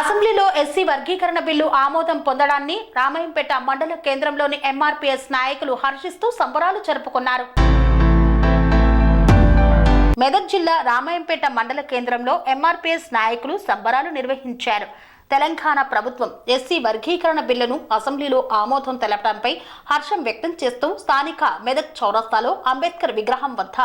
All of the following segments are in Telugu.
అసెంబ్లీలో ఎస్సీ వర్గీకరణ బిల్లు ఆమోదం పొందడాన్ని రామాయంపేట మండల కేంద్రంలోని ఎంఆర్పీఎస్ నాయకులు హర్షిస్తూ సంబరాలు జరుపుకున్నారు. మెదక్ జిల్లా రామాయంపేట మండల కేంద్రంలో ఎంఆర్పీఎస్ నాయకులు సంబరాలు నిర్వహించారు. తెలంగాణ ప్రభుత్వం ఎస్సీ వర్గీకరణ బిల్లును అసెంబ్లీలో ఆమోదం తెలపడంపై హర్షం వ్యక్తం చేస్తూ స్థానిక మెదక్ చౌరస్తాలో అంబేద్కర్ విగ్రహం వద్ద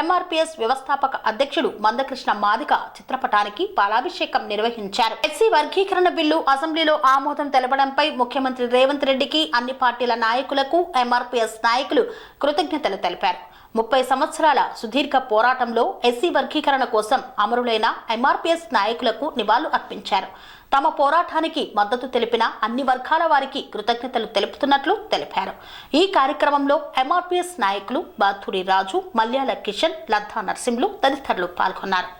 ఎంఆర్పీఎస్ వ్యవస్థాపక అధ్యక్షుడు మందకృష్ణ మాదిక చిత్రపటానికి పాలాభిషేకం నిర్వహించారు. ఎస్సీ వర్గీకరణ బిల్లు అసెంబ్లీలో ఆమోదం తెలపడంపై ముఖ్యమంత్రి రేవంత్ రెడ్డికి అన్ని పార్టీల నాయకులకు ఎంఆర్పీఎస్ నాయకులు కృతజ్ఞతలు తెలిపారు. ముప్పై సంవత్సరాల సుదీర్ఘ పోరాటంలో ఎస్సీ వర్గీకరణ కోసం అమరులైన ఎంఆర్పీఎస్ నాయకులకు నివాళులు అర్పించారు. తమ పోరాటానికి మద్దతు తెలిపిన అన్ని వర్గాల వారికి కృతజ్ఞతలు తెలుపుతున్నట్లు తెలిపారు. ఈ కార్యక్రమంలో ఎంఆర్పీఎస్ నాయకులు బాథుడి రాజు మల్యాల కిషన్ లద్దా నర్సింహులు తదితరులు పాల్గొన్నారు.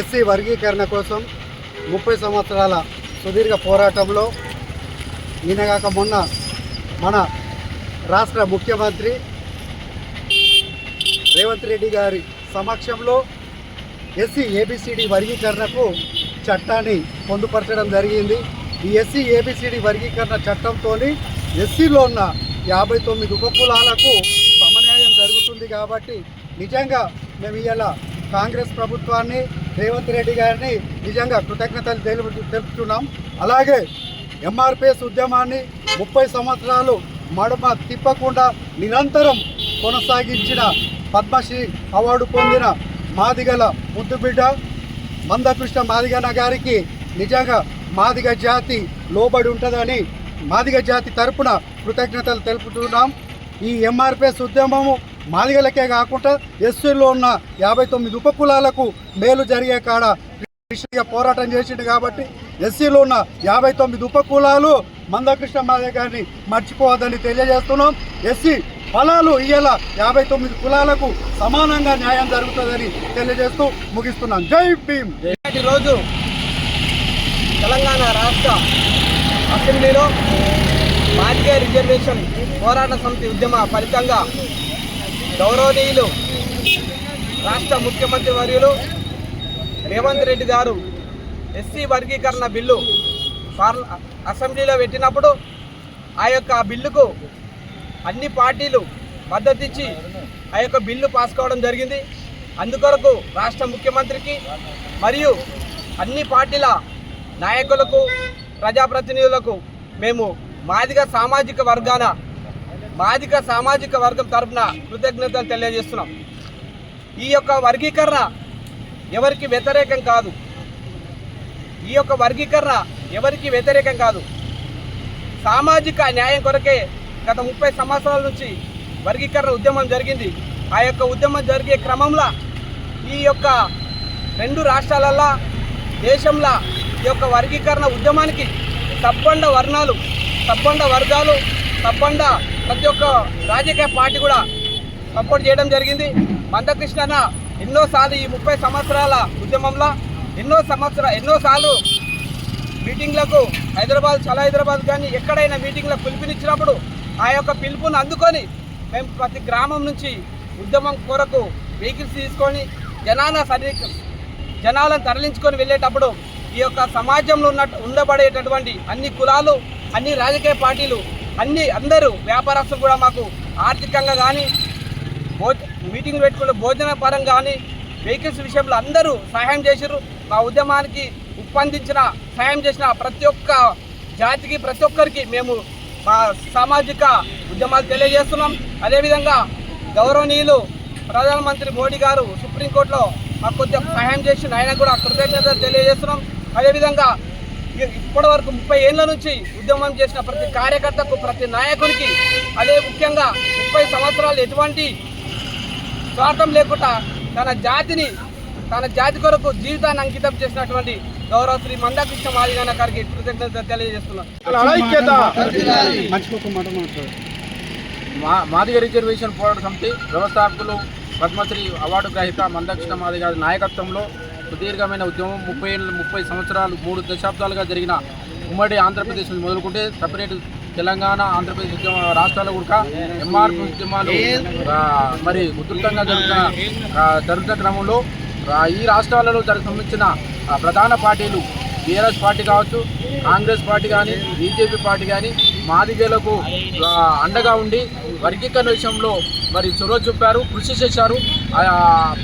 ఎస్సీ వర్గీకరణ కోసం ముప్పై సంవత్సరాల సుదీర్ఘ పోరాటంలో ఈయనగాక మొన్న మన రాష్ట్ర ముఖ్యమంత్రి రేవంత్ రెడ్డి గారి సమక్షంలో ఎస్సీ ఏబిసిడి వర్గీకరణకు చట్టాన్ని పొందుపరచడం జరిగింది. ఈ ఎస్సీ ఏబిసిడి వర్గీకరణ చట్టంతో ఎస్సీలో ఉన్న యాభై తొమ్మిది ఉపకులాలకు సమన్యాయం జరుగుతుంది కాబట్టి నిజంగా మేము ఇవాళ కాంగ్రెస్ ప్రభుత్వాన్ని రేవంత్ రెడ్డి గారిని నిజంగా కృతజ్ఞతలు తెలుపు తెలుపుతున్నాం. అలాగే ఎంఆర్పిఎస్ ఉద్యమాన్ని ముప్పై సంవత్సరాలు మడమ తిప్పకుండా నిరంతరం కొనసాగించిన పద్మశ్రీ అవార్డు పొందిన మాదిగల ముద్దుబిడ్డ మందకృష్ణ మాదిగన్న గారికి నిజంగా మాదిగ జాతి లోబడి ఉంటుందని మాదిగ జాతి తరపున కృతజ్ఞతలు తెలుపుతున్నాం. ఈ ఎంఆర్పిఎస్ ఉద్యమము మాదిగలకే కాకుండా ఎస్సీలో ఉన్న యాభై తొమ్మిది ఉపకులాలకు మేలు జరిగే కాడ పోరాటం చేసిండు కాబట్టి ఎస్సీలో ఉన్న యాభై తొమ్మిది ఉపకులాలు మందకృష్ణ మాదే గారిని మర్చిపోవద్దని తెలియజేస్తున్నాం. ఎస్సీ ఫలాలు ఇయ్యాల యాభై తొమ్మిది కులాలకు సమానంగా న్యాయం జరుగుతుందని తెలియజేస్తూ ముగిస్తున్నాం. జై భీమ్! రోజు తెలంగాణ రాష్ట్ర అసెంబ్లీలో మాదిగ రిజర్వేషన్ పోరాట సమితి ఉద్యమ ఫలితంగా గౌరవనీయులు రాష్ట్ర ముఖ్యమంత్రి వర్యులు రేవంత్ రెడ్డి గారు ఎస్సీ వర్గీకరణ బిల్లు పార్ల అసెంబ్లీలో పెట్టినప్పుడు ఆ యొక్క బిల్లుకు అన్ని పార్టీలు మద్దతిచ్చి ఆ యొక్క బిల్లు పాస్ కావడం జరిగింది. అందుకొరకు రాష్ట్ర ముఖ్యమంత్రికి మరియు అన్ని పార్టీల నాయకులకు ప్రజాప్రతినిధులకు మేము మాదిగ సామాజిక వర్గాన మాదిగ సామాజిక వర్గం తరఫున కృతజ్ఞతలు తెలియజేస్తున్నాం. ఈ యొక్క వర్గీకరణ ఎవరికి వ్యతిరేకం కాదు. ఈ యొక్క వర్గీకరణ ఎవరికి వ్యతిరేకం కాదు. సామాజిక న్యాయం కొరకే గత ముప్పై సంవత్సరాల నుంచి వర్గీకరణ ఉద్యమం జరిగింది. ఆ యొక్క ఉద్యమం జరిగే క్రమంలో ఈ యొక్క రెండు రాష్ట్రాలల్లో దేశంలో ఈ యొక్క వర్గీకరణ ఉద్యమానికి తప్పండ వర్ణాలు తప్పండ వర్గాలు తప్పండ ప్రతి ఒక్క రాజకీయ పార్టీ కూడా సపోర్ట్ చేయడం జరిగింది. మందకృష్ణ ఎన్నోసార్లు ఈ ముప్పై సంవత్సరాల ఉద్యమంలో ఎన్నో సంవత్సర ఎన్నోసార్లు మీటింగ్లకు హైదరాబాద్ చాలా హైదరాబాద్ కానీ ఎక్కడైనా మీటింగ్లకు పిలుపునిచ్చినప్పుడు ఆ యొక్క పిలుపును అందుకొని మేము ప్రతి గ్రామం నుంచి ఉద్యమం కొరకు వెహికల్స్ తీసుకొని జనాల సరి జనాలను తరలించుకొని వెళ్ళేటప్పుడు ఈ యొక్క సమాజంలో ఉన్న ఉండబడేటటువంటి అన్ని కులాలు అన్ని రాజకీయ పార్టీలు అన్ని అందరూ వ్యాపారస్తులు కూడా మాకు ఆర్థికంగా కానీ భోజ మీటింగ్ పెట్టుకునే భోజన పరంగా కానీ వెహికల్స్ విషయంలో అందరూ సహాయం చేశారు మా ఉద్యమానికి ఉప్పందించిన సహాయం చేసిన ప్రతి ఒక్క జాతికి ప్రతి ఒక్కరికి మేము మా సామాజిక ఉద్యమాలు తెలియజేస్తున్నాం. అదేవిధంగా గౌరవనీయులు ప్రధానమంత్రి మోడీ గారు సుప్రీంకోర్టులో మాకు కొద్దిగా సహాయం చేసి ఆయన కూడా కృతజ్ఞతలు తెలియజేస్తున్నాం. అదేవిధంగా ఇప్పటి వరకు ముప్పై ఏళ్ళ నుంచి ఉద్యమం చేసిన ప్రతి కార్యకర్తకు ప్రతి నాయకునికి అదే ముఖ్యంగా ముప్పై సంవత్సరాలు ఎటువంటి స్వార్థం లేకుండా తన జాతిని తన జాతి కొరకు జీవితాన్ని అంకితం చేసినటువంటి గౌరవ శ్రీ మందకృష్ణ మాదిగన్న గారికి కృతజ్ఞత తెలియజేస్తున్నాం. మర్చిపోకుండా మాట్లాడు మా మాదిగ రిజర్వేషన్ పోరాట సమితి వ్యవస్థాపకులు పద్మశ్రీ అవార్డు గ్రహీత మందకృష్ణ మాదిగ గారి నాయకత్వంలో సుదీర్ఘమైన ఉద్యమం ముప్పై ఏళ్ళు ముప్పై సంవత్సరాలు మూడు దశాబ్దాలుగా జరిగిన ఉమ్మడి ఆంధ్రప్రదేశ్ నుంచి మొదలుకుంటే సపరేట్ తెలంగాణ ఆంధ్రప్రదేశ్ ఉద్యమ రాష్ట్రాలు కూడా ఎంఆర్పి ఉద్యమాలు మరి ఉధృతంగా జరుగుతున్న జరుగుతున్న క్రమంలో ఈ రాష్ట్రాలలో దానికి సంబంధించిన ప్రధాన పార్టీలు బీఆర్ఎస్ పార్టీ కావచ్చు కాంగ్రెస్ పార్టీ కానీ బీజేపీ పార్టీ కానీ మాదిగలకు అండగా ఉండి వర్గీకరణ విషయంలో మరి చొరవ చూపారు కృషి చేశారు.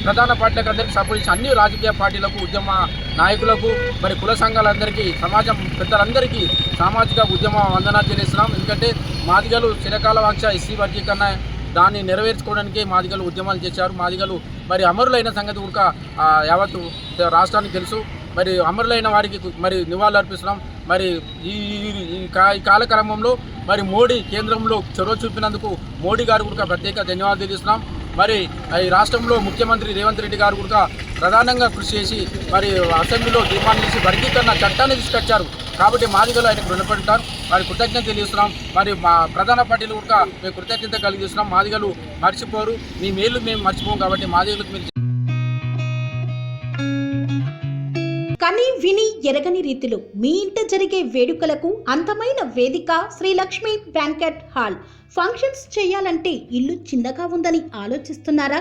ప్రధాన పార్టీలకు అందరికీ సంబంధించి అన్ని రాజకీయ పార్టీలకు ఉద్యమ నాయకులకు మరి కుల సంఘాలందరికీ సమాజం పెద్దలందరికీ సామాజిక ఉద్యమ వందనాలు చేస్తున్నాం ఎందుకంటే మాదిగలు చిరకాల వాంఛ ఎస్సీ వర్గీకరణ దాన్ని నెరవేర్చుకోవడానికి మాదిగలు ఉద్యమాలు చేశారు. మాదిగలు మరి అమరులైన సంగతి ఉడక యావత్తు రాష్ట్రానికి తెలుసు. మరి అమరులైన వారికి మరి నివాళులు అర్పిస్తున్నాం. మరి ఈ ఈ- కా- ఈ కాలక్రమంలో మరి మోడీ కేంద్రంలో చొరవ చూపినందుకు మోడీ గారు కూడా ప్రత్యేక ధన్యవాదాలు తెలుస్తున్నాం మరి ఈ రాష్ట్రంలో ముఖ్యమంత్రి రేవంత్ రెడ్డి గారు కూడా ప్రధానంగా కృషి చేసి మరి అసెంబ్లీలో తీర్మానం చేసి వర్గీకరణ చట్టాన్ని తీసుకొచ్చారు. కాబట్టి మాదిగలు ఆయనకు రుణపడతారు వారి కృతజ్ఞత తెలియజేస్తున్నాం. మరి మా ప్రధాన పార్టీలు కూడా మేము కృతజ్ఞత కలిగిస్తున్నాం. మాదిగలు మర్చిపోరు. మీ మేలు మేము మర్చిపోం కాబట్టి మాదిగలకు మీరు కని విని ఎరగని రీతిలో మీ ఇంట జరిగే వేడుకలకు అందమైన వేదిక Sri Lakshmi banquet hall. Functions చేయాలంటే ఇల్లు చిన్నగా ఉందని ఆలోచిస్తున్నారా?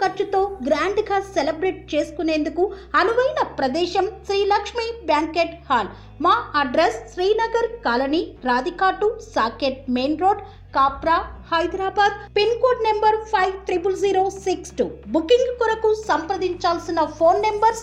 ఖర్చుతో గ్రాండ్గా సెలబ్రేట్ చేసుకునేందుకు అనువైన ప్రదేశం శ్రీ లక్ష్మి బ్యాంకెట్ హాల్. మా address Srinagar colony రాధికాటు Saket main road Kapra Hyderabad. Pin code number five triple zero six two booking కొరకు సంప్రదించాల్సిన phone numbers